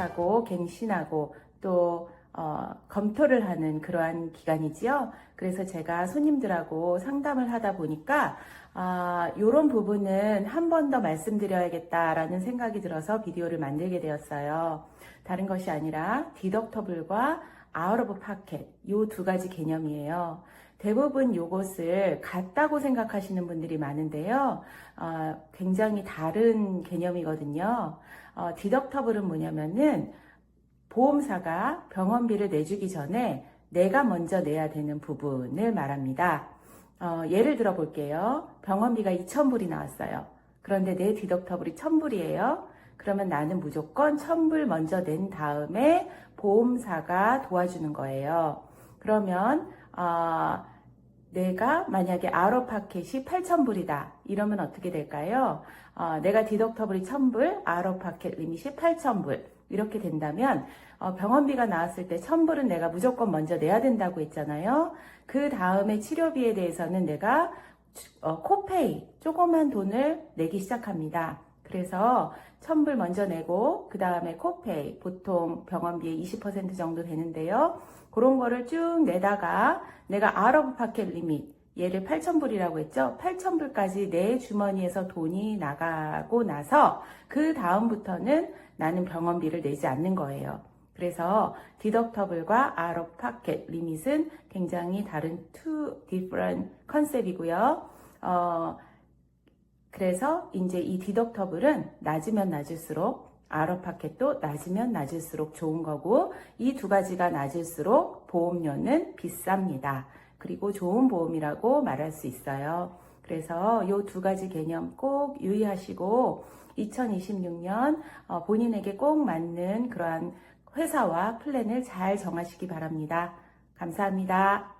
생각하고 갱신하고 또 어, 검토를 하는 그러한 기간이지요. 그래서 제가 손님들하고 상담을 하다 보니까 아, 이런 부분은 한 번 더 말씀드려야겠다라는 생각이 들어서 비디오를 만들게 되었어요. 다른 것이 아니라 디덕터블과 아웃 오브 파켓 이 두 가지 개념이에요. 대부분 이것을 같다고 생각하시는 분들이 많은데요. 어, 굉장히 다른 개념이거든요. 어, 디덕터블은 뭐냐면은 보험사가 병원비를 내주기 전에 내가 먼저 내야 되는 부분을 말합니다. 어, 예를 들어 볼게요. 병원비가 2,000불이 나왔어요. 그런데 내 디덕터블이 1,000불이에요. 그러면 나는 무조건 1,000불 먼저 낸 다음에 보험사가 도와주는 거예요. 그러면 어, 내가 만약에 아로 파켓이 8,000불이다. 이러면 어떻게 될까요? 어, 내가 디덕터블이 1,000불, 아로 파켓 리밋이 8,000불. 이렇게 된다면 어, 병원비가 나왔을 때 1,000불은 내가 무조건 먼저 내야 된다고 했잖아요. 그 다음에 치료비에 대해서는 내가 어, 코페이 조그만 돈을 내기 시작합니다. 그래서 1000불 먼저 내고 그 다음에 코페이 보통 병원비의 20% 정도 되는데요. 그런 거를 쭉 내다가 내가 아웃 파켓 리밋 얘를 8,000불이라고 했죠. 8,000불까지 내 주머니에서 돈이 나가고 나서 그 다음부터는 나는 병원비를 내지 않는 거예요. 그래서 디덕터블과 아웃 파켓 리밋은 굉장히 다른 two different 컨셉이고요. 어, 그래서 이제 이 디덕터블은 낮으면 낮을수록 아웃 파켓도 낮으면 낮을수록 좋은 거고 이 두 가지가 낮을수록 보험료는 비쌉니다. 그리고 좋은 보험이라고 말할 수 있어요. 그래서 이 두 가지 개념 꼭 유의하시고 2026년 어, 본인에게 꼭 맞는 그러한 회사와 플랜을 잘 정하시기 바랍니다. 감사합니다.